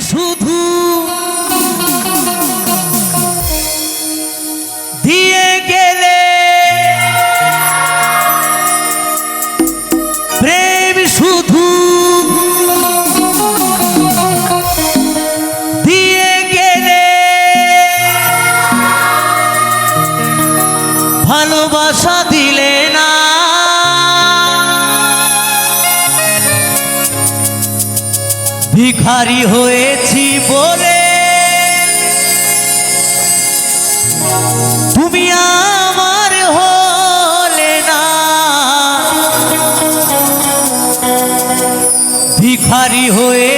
Jesus. ভিখারি হয়েছি বলে তুমি আমার হলে না। ভিখারি হয়েছি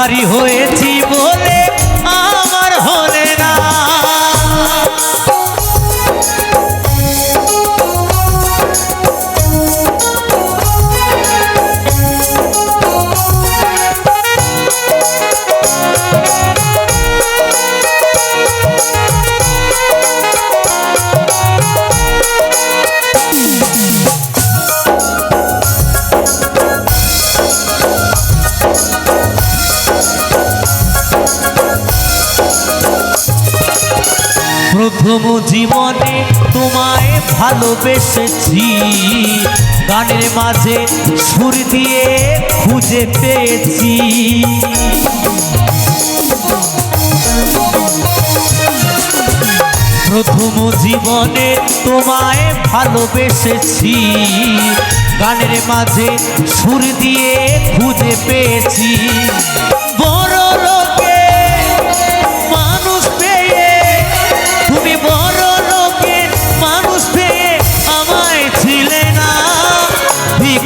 ভিখারি হয়েছি। প্রথম জীবনে তোমায় ভালোবেসেছি। গানের মাঝে সুর দিয়ে খুঁজে পেয়েছি। প্রথম জীবনে তোমায় ভালোবেসেছি। গানের মাঝে সুর দিয়ে খুঁজে পেয়েছি।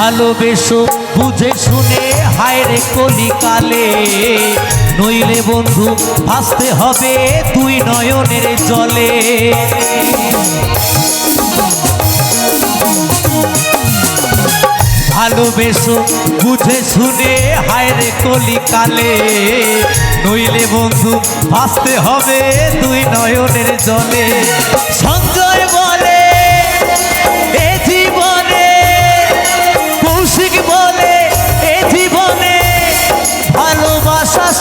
ভালোবেসো, বুঝে শুনে হায়রে কলিকালে। নইলে বন্ধু, ভাসতে হবে তুই নয়নের জলে। ভালোবেসো, বুঝে শুনে হায়রে কলিকালে। নইলে বন্ধু, ভাসতে হবে তুই নয়নের জলে। সঞ্জয়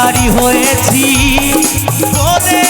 ভিখারি হয়েছি। বলে